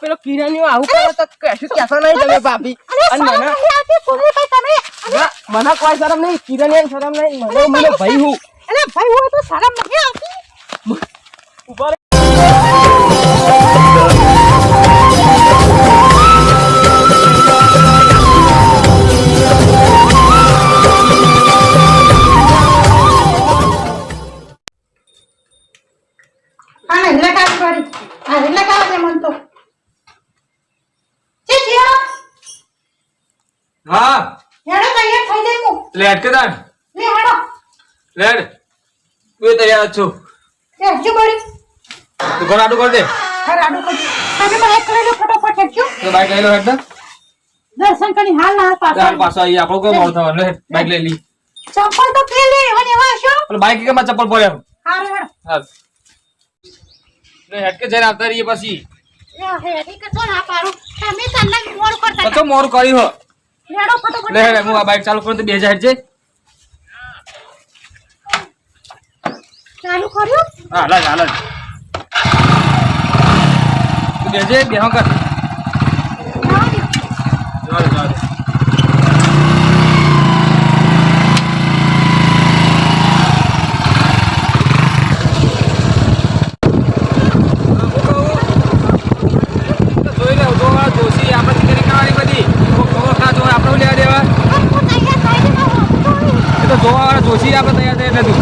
પેલો કિરાની આવું કરે તો કશું કહેતો નહીં તમે ભાભી. અને મને મને કોઈ શરમ નહીં કિરાની શરમ નહીં મને મને ભાઈ હું. ઊભા રહો. આને એટલે કામ કરી આ એટલે કામ છે મન તો. છે જીઓ હા. હેડો તૈયાર થઈ જાય હું લેટ કે તાન લે હેડો. લેટ હું તૈયાર છું. હજુ બળી તું ઘર આડું કર દે. ખર આડું કરી તમે બાઈક લઈ લો ફટાફટ હેડજો. તો બાઈક લઈ લો હેડ દર્શન કરી હાલ ના પાછા પાછો આવીએ આપણો કોઈ મોડ થવાનું હેડ બાઈક લઈ લી. ચપ્પલ તો પેલી અને છો પેલો બાઈક કે માં ચપ્પલ પડે એમ હારું હેડો. હાલ. હેડ કે જઈને આવતા રહીએ પછી. તો મોર કરી હો. લે હેડ હું આ બાઈક ચાલુ કરું તો બે હજાર છે ચાલુ કર્યું? હા લાજ હાલ. બેજે બેહો કર જવા દો. જવા દે, જવા દે. જોઈ લે ઊભો વાળો જોશી આપણે ટિકિટ કાઢવાની બધી ખબર ના જોવે આપણે શું લેવા દેવા હું તૈયાર થઈ ગયો એ તો જોવા વાળા જોશી આપણે તૈયાર થઈ નથી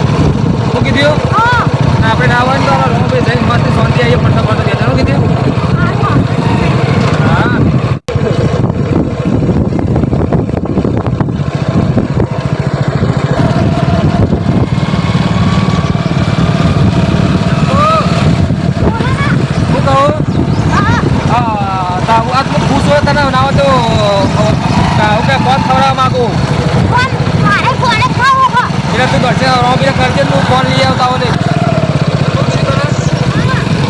શું કીધું હા અને આપણે ના રોમભાઈ જઈને મસ્ત શાંતિ આવીએ ફરતા ફરતા બે જણો કીધું હા. શું કહું? હા તા હું આટલું ખુશ હોય તને ના તો હું ફોન ખવડાવવા માંગુ. એટલે તું ઘરથી કરજે તું ફોન લઈ આવતા હોય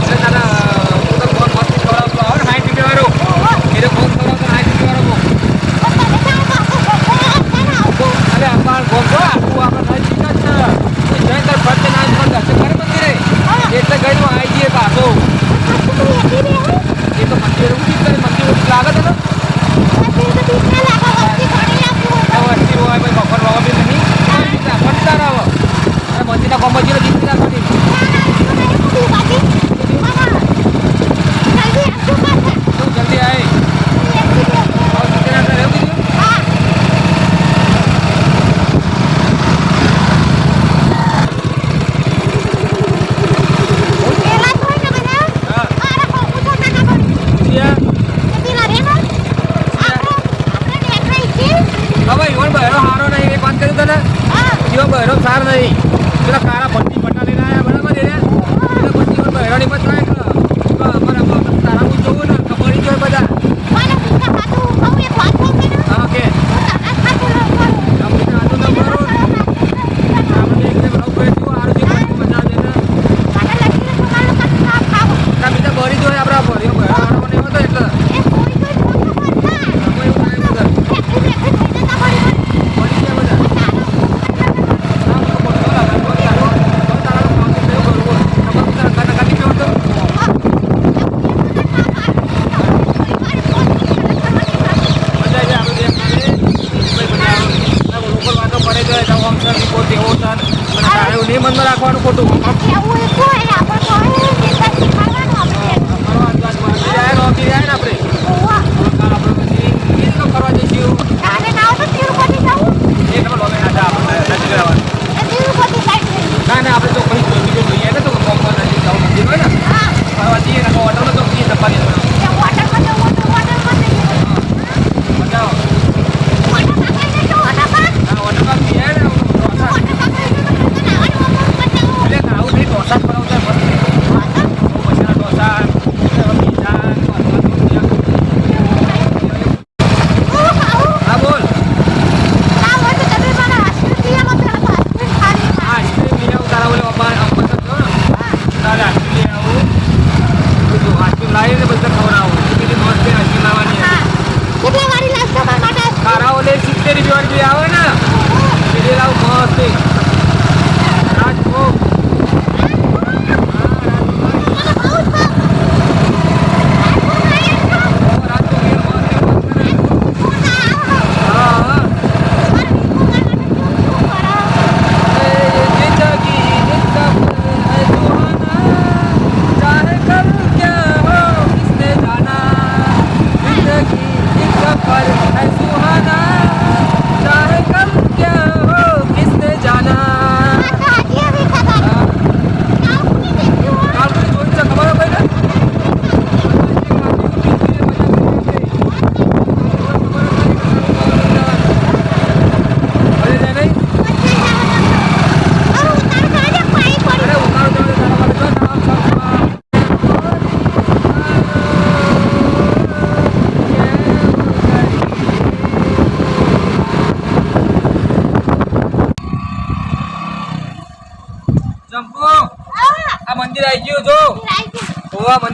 એટલે તારા તું તો ફોન મસ્તી ખવડાવતો આવે ને હાઈ ટીવી વાળો એટલે ફોન ખવડાવતો હાઈ ટીવી વાળો અરે અમાર ગોમ તો આખું આપણે નજીક જ છે જ પણ દર્શન કરે મંદિરે? એટલે ગઈ હું આવી જઈએ પાછો એ તો મંદિર મંદિર લાગે છે 给他开งา こと分かって。લાવીને બધા ખવડાવો. બીજી મોજ છે હજી લાવવાની કેટલા વાળી લાવશો માટે ખારાઓ લે રૂપિયા આવે ને. બીજી લાવ મોજ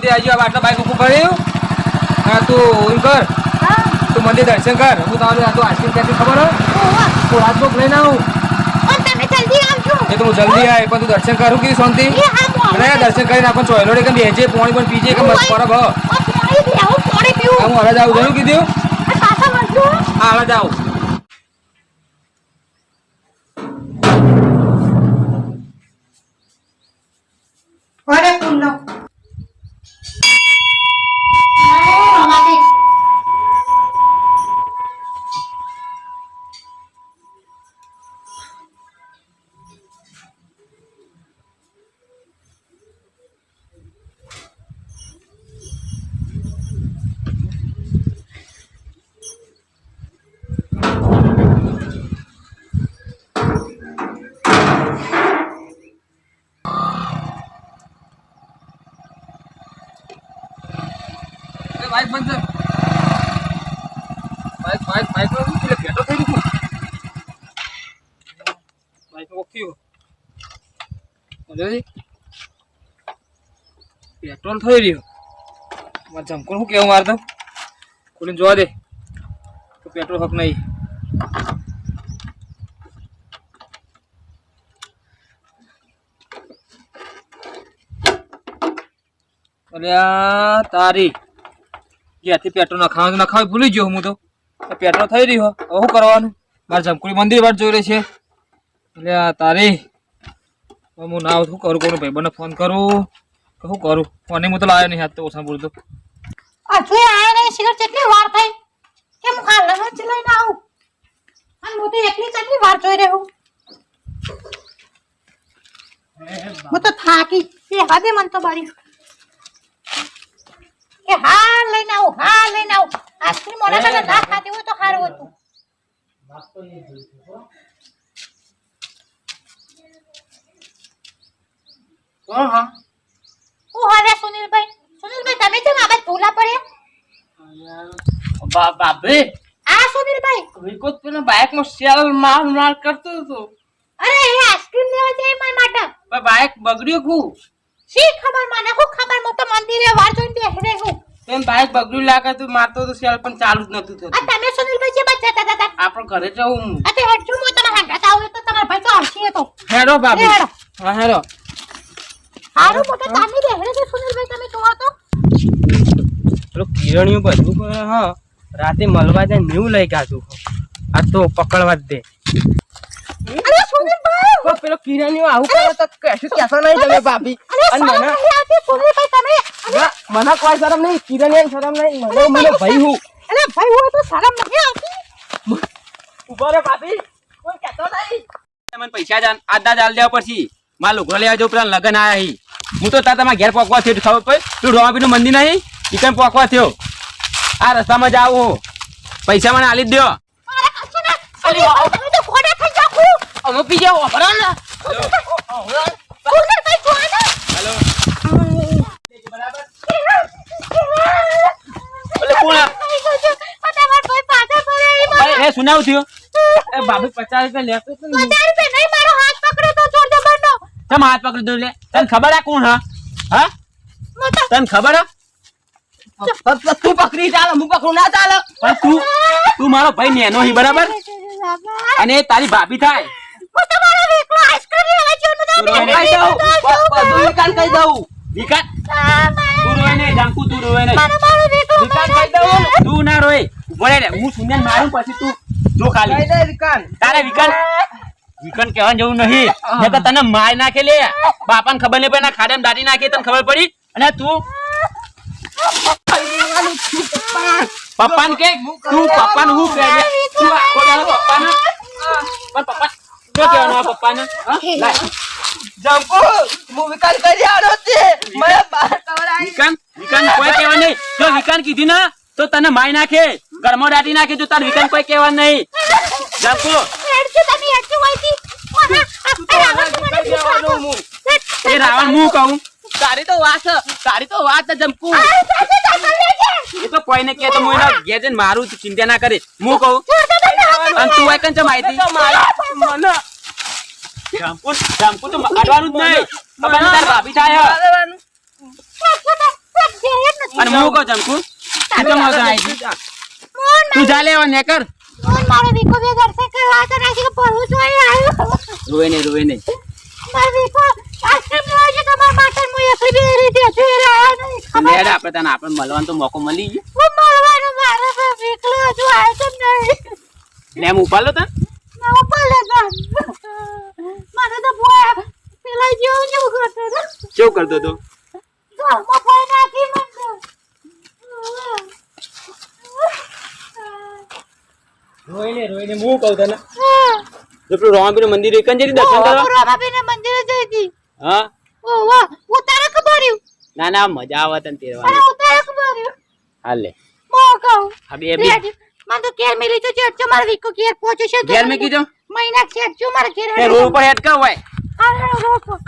મંદિર આવી જાવ આટલા બાઈક ઊભું કર્યું હા તું ઊંઘ કર. તું મંદિર દર્શન કર. હું તારું આ તો આઈસ્ક્રીમ ક્યાંથી ખબર હો તું હાથ લઈને આવું. એ તો હું જલ્દી આવે પણ તું દર્શન કરું કે શાંતિ? અરે હા હું દર્શન કરીને આપણને ચોયલો કે બેજે પોણી પણ પીજે કે મસ્ત ફરક હો? હું હળદ આવું જોયું કીધું? હા હળદ આવું. એ બાઈક બંધ બાઈક નો શું પેલો ભેટો થઈ ગયો. બાઈક નો? ઓક્યો પેટ્રોલ થઈ રહ્યો. મારે જમકોણ શું કેવું મારે તો? ખોલીને જોવા દે. તો પેટ્રોલ હક નહીં. અલ્યા, તારી. ક્યાંથી પેટ્રોલ નખાવાનું નખાવી ભૂલી ગયો હું તો. પેટ્રોલ થઈ રહ્યો હવે શું કરવાનું? મારે જમકુડી મંદિર વાટ જોઈ રહી છે. એટલે આ તારી હું ના શું કરું? કોનું ભાઈબંધને ફોન કરું? કે શું કરું? ફોને હું તો લાવ્યો નહીં હાથ તો ઓછા બોલતો. હજુ આયા નહીં સિગરેટ કેટલી વાર થઈ કેમ જ લઈને આવું? અને હું તો એકલી કેટલી વાર જોઈ રહ્યો હું તો થાકી. એ હદે મન તો બારી. કે હા લઈને આવું હા લઈને આવું. આઈસ્ક્રીમ ઓલા બધા ના ખાતી હોય તો સારું હતું. કોણ હા? હું હવે સુનિલભાઈ? સુનિલભાઈ તમે કેમ આગળ ભૂલા પડ્યા? બા બાપરે. આ સુનિલભાઈ. વિકોત પેલો બાઇકમાં સેલ માર માર કરતો હતો. અરે એ આઈસ્ક્રીમ લેવા જાય મારા માટે. બાઇક બગડ્યું ખૂબ. શી ખબર મને? હું ખબર? મો તો મંદિરે વાર જોઈને બેસી રહી હું. તેમ બાઇક બગડ્યું લાગે તો મારતો તો સેલ પણ ચાલુ જ નતું થતું. આ તમે સુનિલભાઈ જે બચ્ચા હતા હતા. આપણે ઘરે જવું આ તે હેડજો મો તમારા હાંગાત આવું તો તમારા ભાઈ તો હસી હતો હેરો બાબુ હેડો. હા હેરો હારું મોટો તાની બેહરે છે સુનિલભાઈ તમે જોવો તો. પેલો કિરણિયું બધું હા રાતે મળવા જાય નેવું લઈ ગાતું આ તો પકડવા જ દે. અરે સુનિલભાઈ કો પેલો કિરણિયો આવું કરે તો કશું કહેતો નહીં તમે ભાભી. અને મને આવતી સુનિલભાઈ તમે મને કોઈ શરમ નહીં કિરણિયાને શરમ નહીં મને મને ભાઈ હું. અરે ભાઈ હું તો શરમ નહીં આવતી. ઊભો રે ભાભી. કોઈ કહેતો નહીં. મને પૈસા જ આદા દેવા પછી માર લુગડો લેવા જવું પેલા લગન આયા હી. હું તો તાર તમારા ઘેર પોકવા થયો ખબર પડી? તું રોમાપીનું મંદિર નહીં? ઈકન પોકવા થયો. આ રસ્તામાં જ આવું પૈસા મને આલી જ દ્યો અરે કશું ના સુનિલભાઈ તમે તો ઘોડા થઈ અમે જોવા ને હેલો કોણ? ભાઈ પાછા પડે એ એ સુનાવું થયું એ ભાભી પચાસ રૂપિયા લેતો તો નહીં. પચાસ રૂપિયા નહીં મારો હાથ તો પકડી દઉં લે તને ખબર આ કોણ હા હા તને ખબર હા તું પકડી ચાલે હું પકડું ના ચાલે પણ તું તું મારો ભાઈ નેનો હી બરાબર અને તારી ભાભી થાય નહીં જાંકુ તને માર નાખે લે બાપાને ખબર નહીં પડે ખાડે દાટી નાખી તને ખબર પડી અને તું પપ્પાને કે તું પપ્પાને હું કહે? તું પણ પપ્પા શું કહેવાનું આ પપ્પાને. જંપુ હું વિકાન કરી આવ્યો છે મને વિકન વિકન કોઈ કહેવા નહીં જો વિકન કીધી ને તો તને મારી નાખે ઘરમાં દાટી નાખે જો તાર વિકન કોઈ કહેવા નહીં જંપુ. એ રાવણ હું કહું તારી તો વાત છે. તારી તો વાત જંપુ લેજે એ તો કોઈને કે તો હું એના ઘેર જઈને મારું તું ચિંતા ના કરે. હું કહું? અને તું આ છે માહિતી મને. જામકુ જામકુ તો અડવાનું જ નહીં. ખબર તાર ભાભી થાય અને હું કહું જામકુ તું કેમ નહોતો આવી તી? તું જા લેવા ને કર મારે વિકો બે દર્શન કરવા તો નાખી કે પડવું જોઈએ આવ્યો. રોવે નહીં રોવે નહીં. મારે વિકો આઈસ્ક્રીમ લેવા છે તમારા માટે હું એકલી બે રીતે છું તું હેડ આપણે તને આપણે મળવાનો તો મોકો મળી ગયો. હું મળવાનું મારે તો એકલો હજુ આવે તો નહીં. લે હું ઉપાડલો તને? ના ઉપાડે ના મને તો બોય પેલા જેવું જેવું કરતો હતો કેવું કરતો તો ઘરમાં કોઈ નાખી મને. રોઈને રોઈને હું કહું તને? જો પેલું રોમાપીનું મંદિર એકન જરી દર્શન કરવા? રોમાપીના મંદિરે જઈ હતી. હા? ઓહો. ના ના મજા આવે તને અરે તેરવાની ઉતારે ખબર હાલે મો કહું. બી રેડી. તો કેર મેલી તો ચેટ મારે વીકો કેર પોચે છે ઘેર મેં કીધું? મહિના ચેટ ચો મારે કેર તે રોડ ઉપર હેડ કર હોય અરે રોડ પર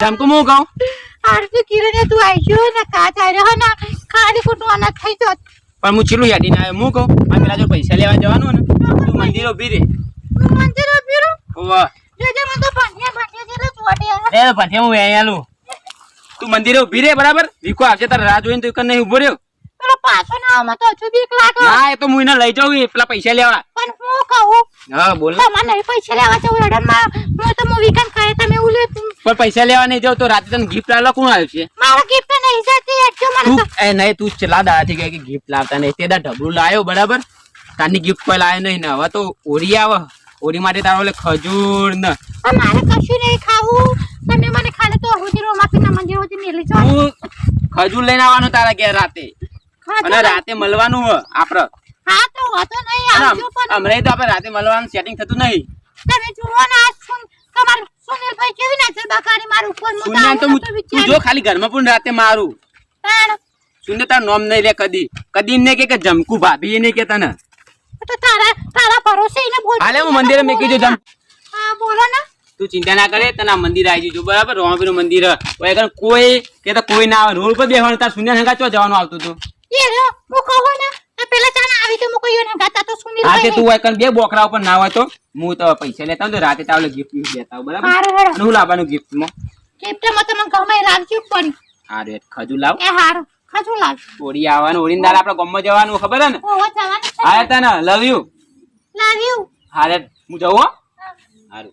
જમકુ હું કહું? આરતી કિરણે તું આઈજો ને કાચ આર્યો ને ના ખાલી અનાજ થઈ જત પણ હું ચીલું હેડી ના હું કહું? આ પેલા જો પૈસા લેવા જવાનું ને તું મંદિર ઊભી રે મંદિર પીરો ઓવા જોજે મને તો ભણ્યા ભણ્યા જેટલો ચોટે એ પછી હું આલું તું મંદિરે ઊભી રે બરાબર? વિકો આવશે તારે રાહ જોઈને તું નહીં ઊભો રહ્યો. પેલો પાછો ના આમાં તો હજુ બીક લાગે. ના એ તો હું એને લઈ જાઉં પેલા પૈસા લેવા પણ હું કહું હા બોલ. તમારે નહીં પૈસા લેવા જવું હું તો હું વીકેન્ડ કરે તમે એવું પણ પૈસા લેવા નહીં જાવ તો રાતે તને ગિફ્ટ લાવવા કોણ આવ્યું છે? મારા ગિફ્ટ નહીં જતી એટલો મને તું તો. એ નહીં તું છેલ્લા દાડાથી કહે કે ગિફ્ટ લાવતા નહીં તે દા ઢબલું લાવ્યો બરાબર? તારની ગિફ્ટ કોઈ લાવ્યો નહીં ને હવે તો ઓરી આવે. ઓરી માટે તારો ઓલે ખજૂર ન. મારે કશું નહીં ખાવું. તમે મને ખાલે તો સુધી રોમાપીના મંદિર હોજી ને લેજો હું ખજૂર લઈને આવવાનો તારા ઘેર રાતે. અને રાતે મળવાનું આપડે. હા તો વાંધો નહીં આવજો પણ. અમરે તો આપણે રાતે મળવાનું સેટિંગ થતું નહીં. તમે જુઓ ને આ સુન તમાર સુનિલભાઈ કેવી નજર છે મારા ઉપર હું શૂન્ય તો હું- તું જો ખાલી ઘરમાં પણ રાતે મારું. તાણ. શૂન્ય તાર નોમ નહીં લે કદી. કદી ને કે કે જમકુ ભાભી એ નહીં કે તને. તો તારા તારા ભરોસે એને બોલ. હાલે હું મંદિરે મેં કીધું જમ. હા બોલો ને. તું ચિંતા ના કરે તને મંદિર આવી જજો બરાબર? રોમાપીરું મંદિર. હે. કોઈ કોઈ કે તો કોઈ ના આવે. રોડ પર બેસવાનું તાર સુનિયા હંગા ચો જવાનું આવતું હતું? એ રહ્યો હું કહું ને તો પેલા ચાના આવી તો હું કહ્યું ને ગાતા તો હા તે તું એકન બે બોકરા ઉપર ના હોય તો હું તો પૈસા લેતા તો રાતે તાવલે ગિફ્ટ લેતા હોઉં બરાબર? હારું હારું. અને હું લાવવાનું ગિફ્ટમાં. કેપ્ટનમાં તમે ગમે એ રાખજો પડી. હા ખજુ લાવ. એ હારું. ખાજુ લાવ ઓડી આવવાનું ઓડીને દાળ આપણે ગામમાં જવાનું ખબર હે ને? ઓહો જવાનું હા તને લવ યુ લવ યુ રે હું જાઉં હો? સારું